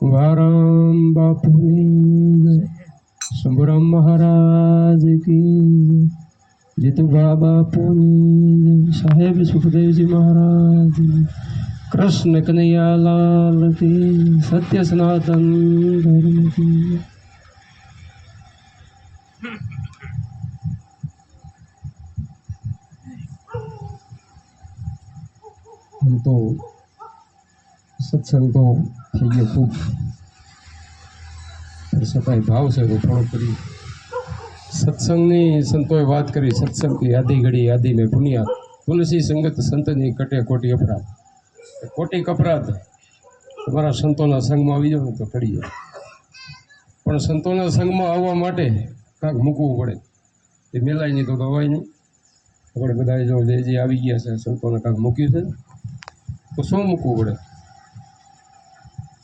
કુંભારામ બાપુની જય શંભુરામ મહારાજ કી જય જીતુભા બાપુની જય સાહેબ સુખદેવજી મહારાજ કૃષ્ણ કનૈયાલાલ કી જય. સત્ય સનાતન ધર્મ કી જય. આમ તો સત્સંગ તો થઈ ગયો ખૂબ. પણ છતાંય ભાવ છે તો થોડો કરી. સત્સંગની સંતોએ વાત કરી સત્સંગ કી આધી ઘડી આધી મેં પુનિયા તુલસી સંગત સંતની કટે કોટી અપરાધ. કોટી કપરાધ તમારા સંતોના સંગમાં આવી જાવ ને તો ટળી જાય. પણ સંતોના સંગમાં આવવા માટે કાંઈક મૂકવું પડે. એ મેલાય નહીં તો દવાય નહીં. આપણે બધા જો જે જે આવી ગયા છે સંતોને કાંઈક મૂક્યું છે. ને, તો શું મૂકવું પડે?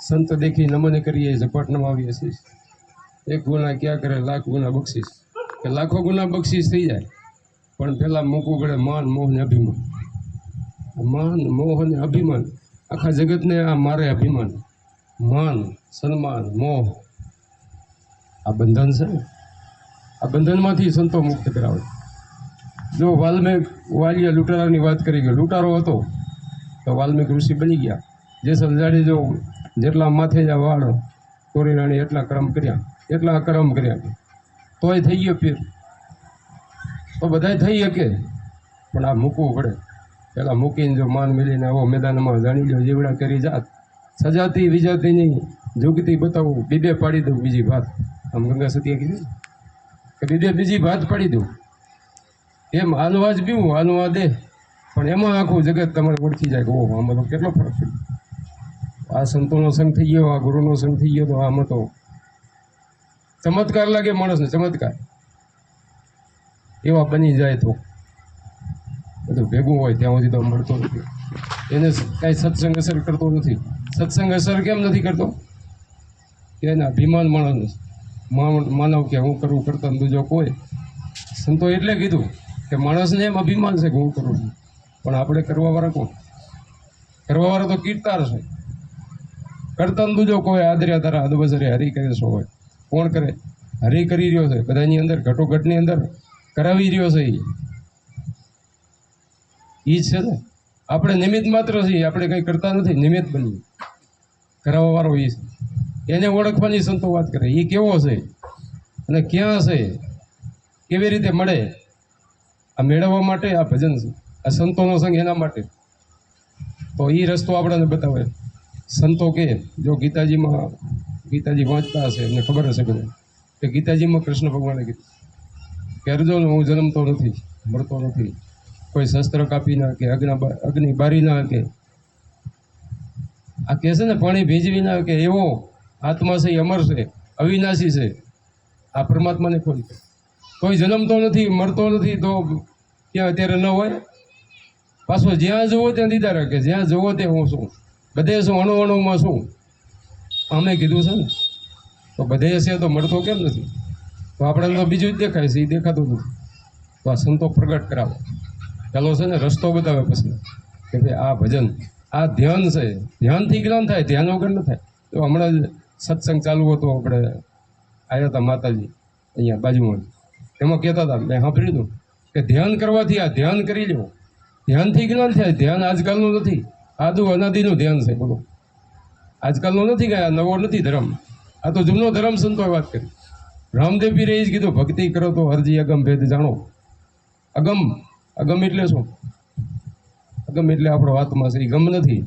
સંત દેખી નમન કરીએ, ઝપટ નમાવીએ છીએ. એક ગુના ક્યાં કરે? લાખ ગુના બક્ષીસ. કે લાખો ગુના બક્ષીસ થઈ જાય. પણ પહેલાં મૂકવું પડે માન, મોહ ને અભિમાન. માન, મોહ અને અભિમાન. આખા જગતને આ મારે અભિમાન. માન, સન્માન, મોહ. આ બંધન છે આ બંધનમાંથી સંતો મુક્ત કરાવે. જો વાલ્મીક વાલિયા લૂંટારાની વાત કરી ગયો. લૂંટારો હતો, તો વાલ્મીક ઋષિ બની ગયા. જે સમજાડી જો જેટલા માથે જ વાળો કોરી રાણી એટલા કર્મ કર્યા, એટલા અકર્મ કર્યા. તોય થઈ ગયો પીર. તો બધાય થઈ શકે. પણ આ મૂકવું પડે. પહેલાં મૂકીને જો માન મેલીને આવો મેદાનમાં જાણી લો જીવડા કરી જાત. સજાતી વિજાતીની જુગતી બતાવું. બીબે પાડી દઉં બીજી ભાત. આમ ગંગા સતીએ કીધું કે બીબે બીજી ભાત પાડી દઉં. એમ હાલવા જ પીવું, હાલવા દે. પણ એમાં આખું જગત તમારે ઓળખી જાય કે ઓહો, આમાં તો કેટલો ફરક છે. આ સંતોનો સંગ થઈ ગયો, આ ગુરુનો સંગ થઈ ગયો, તો આમ તો ચમત્કાર લાગે માણસને, ચમત્કાર. એવા બની જાય તો. બધું ભેગું હોય ત્યાં સુધી તો મળતો નથી. એને કાંઈ સત્સંગ અસર કરતો નથી. સત્સંગ અસર કેમ નથી કરતો? એના અભિમાન માણસ માન- માનવ કે હું કરું, કરતા બીજો કોઈ. સંતો એટલે કીધું કે માણસને એમ અભિમાન છે કે હું કરું છું. પણ આપણે કરવાવાળા કોણ? કરવાવાળા તો કીર્તાર છે. કરતા બીજો કોઈ આદર્યા તારા અદબસરે હરી કરે શો હોય, કોણ કરે? હરી કરી રહ્યો છે, બધાની અંદર, ઘટોઘટની અંદર કરાવી રહ્યો છે એ છે ને? આપણે નિમિત્ત માત્ર છીએ, આપણે કંઈ કરતા નથી, નિમિત્ત બની કરાવવાવાળો એ છે. એને ઓળખવાની સંતો વાત કરે એ કેવો છે? અને ક્યાં છે? કેવી રીતે મળે? આ મેળવવા માટે આ ભજન છે, આ સંતોનો સંગ એના માટે. તો એ રસ્તો આપણને બતાવે. સંતો કે જો ગીતાજીમાં, ગીતાજી વાંચતા હશે એમને ખબર હશે બધે કે ગીતાજીમાં કૃષ્ણ ભગવાને કીધું કે અર્જુન, હું જન્મતો નથી, મરતો નથી. કોઈ શસ્ત્ર કાપી ના કે અગ્ન અગ્નિ બારી ના કે. આ કહે છે ને, પાણી ભીંજવી ના કે એવો આત્મા છે અમર છે, અવિનાશી છે. આ પરમાત્માને કોઈ કોઈ જન્મતો નથી, મરતો નથી, તો ત્યાં અત્યારે ન હોય? પાછો જ્યાં જુઓ ત્યાં દીદા રાખે, જ્યાં જુઓ ત્યાં હું છું. બધે શું અણુ અણુમાં શું? અમે કીધું છે ને. તો બધે છે તો મળતો કેમ નથી? તો આપણે તો બીજું જ દેખાય છે એ દેખાતું નથી. તો આ સંતો પ્રગટ કરાવો. પેલો છે ને રસ્તો બતાવે પછી કે ભાઈ આ ભજન, આ ધ્યાન છે. ધ્યાનથી જ્ઞાન થાય, ધ્યાન વગર ન થાય. તો હમણાં જ સત્સંગ ચાલુ હતો આપણે આવ્યા હતા માતાજી, અહીંયા બાજુમાં. એમાં કહેતા હતા, મેં સાંભળ્યું હતું કે ધ્યાન કરવાથી આ ધ્યાન કરી લેવું ધ્યાનથી જ્ઞાન થાય, ધ્યાન આજકાલનું નથી. આદુ અનાદિનું ધ્યાન છે, બોલો. આજકાલનો નથી આ નવો નથી ધર્મ. આ તો જૂનો ધર્મ સંતોએ વાત કરી. રામદેવી રહી જ કીધું, ભક્તિ કરો તો હરજી અગમ ભેદ જાણો. અગમ અગમ એટલે શું? અગમ એટલે આપણો આત્મા છે એ ગમ નથી.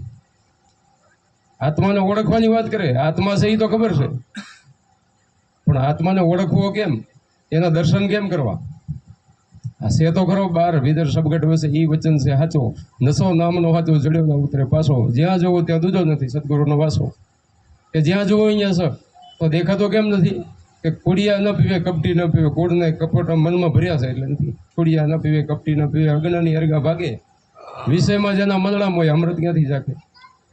આત્માને ઓળખવાની વાત કરે, આત્મા છે એ તો ખબર છે. પણ આત્માને ઓળખવો કેમ? એના દર્શન કેમ કરવા? આ છે તો ખરો બાર વિદર સબગટ વસે એ વચન છે સાચો નસો નામનો સાચો જડ્યો ઉતરે પાછો. જ્યાં જોવો ત્યાં દૂજો નથી, સદગુરુનો વાસો. કે જ્યાં જોવો અહીંયા સર તો દેખાતો કેમ નથી? કે કુડિયા ન પીવે, કપટી ન પીવે કોડને કપટ મનમાં ભર્યા છે એટલે નથી. કુડિયા ન પીવે, કપટી ન પીવે અગ્નની અર્ગા ભાગે. વિષયમાં જેના મલડામ હોય, અમૃત ક્યાંથી જાકે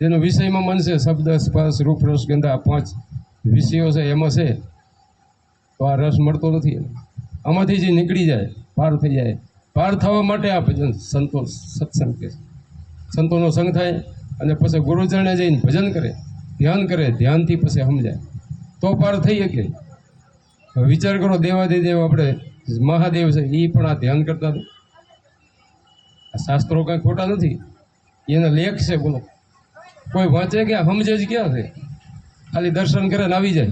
જેનો વિષયમાં મન છે, શબ્દ, સ્પર્શ, રૂપ, રસ, ગંધા પાંચ વિષયો છે, એમાં છે. તો આ રસ મળતો નથી. આમાંથી જે નીકળી જાય પાર થઈ જાય. પાર થવા માટે આ ભજન સંતો સત્સંગ કે. સંતોનો સંગ થાય અને પછી ગુરુચરણે જઈને ભજન કરે, ધ્યાન કરે, ધ્યાનથી પછી સમજાય. તો પાર થઈ શકે. વિચાર કરો, દેવાદિદેવ આપણે મહાદેવ છે એ પણ આ ધ્યાન કરતા આ શાસ્ત્રો કાંઈ ખોટા નથી. એના લેખ છે બોલો. કોઈ વાંચે કે સમજે જ ક્યાં છે? ખાલી દર્શન કરે ને આવી જાય.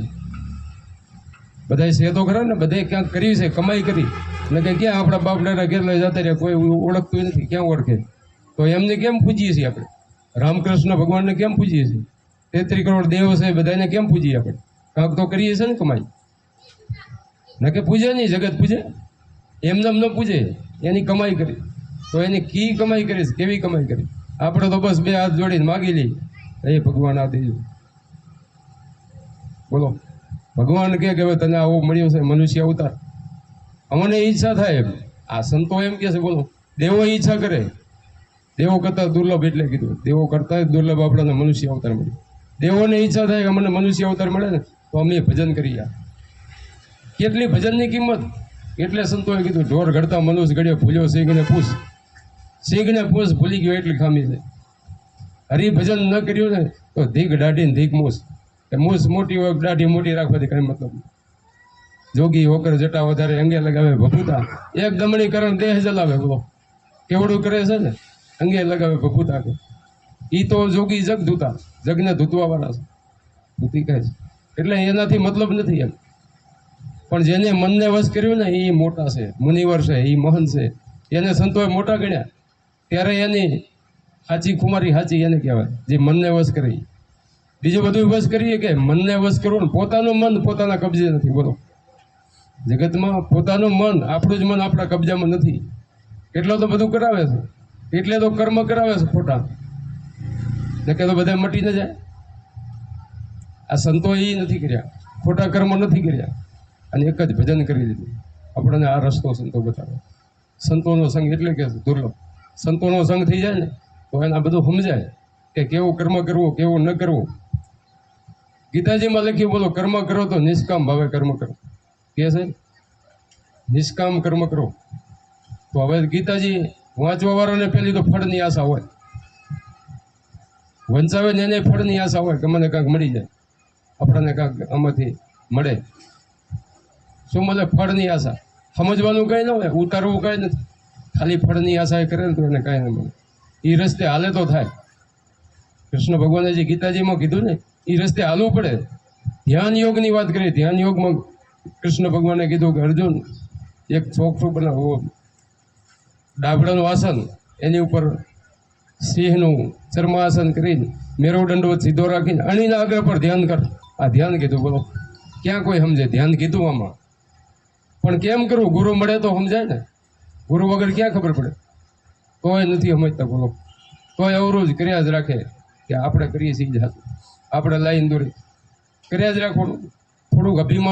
બધાય છે તો ખરા ને, બધાય ક્યાંક કર્યું છે, કમાઈ કરી. ને કે ક્યાં આપણા બાપ દાદા કેટલા જતા રહ્યા? કોઈ ઓળખતું નથી, ક્યાં ઓળખે? તો એમને કેમ પૂજીએ છીએ આપણે? રામકૃષ્ણ ભગવાનને કેમ પૂજીએ છીએ? તેત્રી કરોડ દેવ છે બધાને કેમ પૂજીએ આપણે? કાંક તો કરીએ છીએ ને કમાઈ. ન કે પૂજે નહીં, જગત પૂજે. એમને એમ ન પૂજે, એની કમાઈ કરી. તો એની કી કમાઈ કરી કેવી કમાઈ કરી? આપણે તો બસ બે હાથ જોડીને માગી લઈએ. એ ભગવાન આ દેજો. બોલો. ભગવાન કે હવે તને આવો મળ્યો છે, મનુષ્ય અવતાર? અમને ઈચ્છા થાય એમ. આ સંતો એમ કે છે, બોલો. દેવો ઈચ્છા કરે. દેવો કરતા દુર્લભ એટલે કીધું. દેવો કરતા દુર્લભ આપણને મનુષ્ય અવતાર મળ્યું દેવોને ઈચ્છા થાય કે અમને મનુષ્ય અવતાર મળે ને, તો અમે ભજન કરીએ કેટલી ભજનની કિંમત? એટલે સંતોએ કીધું, ઢોર ઘડતા મનુષ્ય ઘડ્યો ભૂલ્યો સિંહને પૂછ. સિંહને પૂછ, ભૂલી ગયો એટલી ખામી છે. હરિભજન ન કર્યું ને, તો ધીક દાઢી ને ધીક મૂસ મૂસ મોટી હોય, દાઢી મોટી રાખવાથી કંઈ મતલબ નહીં. જોગી ઓકર જટા વધારે અંગે લગાવે ભભૂતા, એક દમણી કરણ દેહ જલાવે બોલો. કેવડું કરે છે ને? અંગે લગાવે ભભૂતા કે. ઈ તો જોગી જગ ધૂતા જગને ધૂતવા વાળા છે. ધૂતી કહે છે. એટલે એનાથી મતલબ નથી એમ. પણ જેને મનને વશ કર્યું ને એ મોટા છે, મુનિવર છે એ મહન છે. એને સંતોએ મોટા ગણ્યા. ત્યારે એની સાચી કુમારી સાચી એને કહેવાય, જે મનને વશ કરી. બીજું બધું વશ કરીએ કે મનને વશ કરવું ને પોતાનું મન પોતાના કબજે નથી, બોલો. જગતમાં પોતાનું મન, આપણું જ મન આપણા કબજામાં નથી. એટલો તો બધું કરાવે છે. એટલે તો કર્મ કરાવે છે ખોટા. નકે તો બધા મટી ન જાય. આ સંતો એ નથી કર્યા. ખોટા કર્મ નથી કર્યા. અને એક જ ભજન કરી દીધું. આપણને આ રસ્તો સંતો બતાવે. સંતોનો સંગ એટલે કે દુર્લભ. સંતોનો સંગ થઈ જાય ને, તો એને આ બધું સમજાય કે કેવું કર્મ કરવું, કેવું ન કરવું. ગીતાજીમાં લખ્યું બોલો, કર્મ કરો તો નિષ્કામ ભાવે કર્મ કરો. કે છે, નિષ્કામ કર્મ કરો. તો હવે ગીતાજી વાંચવા વાળાને પેલી તો ફળની આશા હોય. વંચાવે ને એને ફળની આશા હોય કે મને કાંઈક મળી જાય. આપણને કાંઈક આમાંથી મળે. શું મળે ફળની આશા? સમજવાનું કંઈ ન હોય, ઉતારવું કંઈ નથી. ખાલી ફળની આશા એ કરે ને તો એને કાંઈ ન મળે. એ રસ્તે હાલે તો થાય. કૃષ્ણ ભગવાને જે ગીતાજીમાં કીધું ને એ રસ્તે હાલવું પડે. ધ્યાન યોગની વાત કરીએ ધ્યાન યોગમાં કૃષ્ણ ભગવાને કીધું કે અર્જુન, એક ચોકઠું બનાવો. ડાબડાનું આસન, એની ઉપર સિંહનું ચર્માસન કરીને મેરુદંડવત સીધો રાખીને અણીના આગળ પર ધ્યાન કર. આ ધ્યાન કીધું, બોલો. ક્યાં કોઈ સમજે? ધ્યાન કીધું આમાં. પણ કેમ કરવું ગુરુ મળે તો સમજાય ને? ગુરુ વગર ક્યાં ખબર પડે? તોય નથી સમજતા, બોલો. તોય અવરોજ કર્યા જ રાખે કે આપણે કરીએ છીએ આપણે લાઈન દોરી. કર્યા જ રાખવાનું. થોડુંક અભિમાન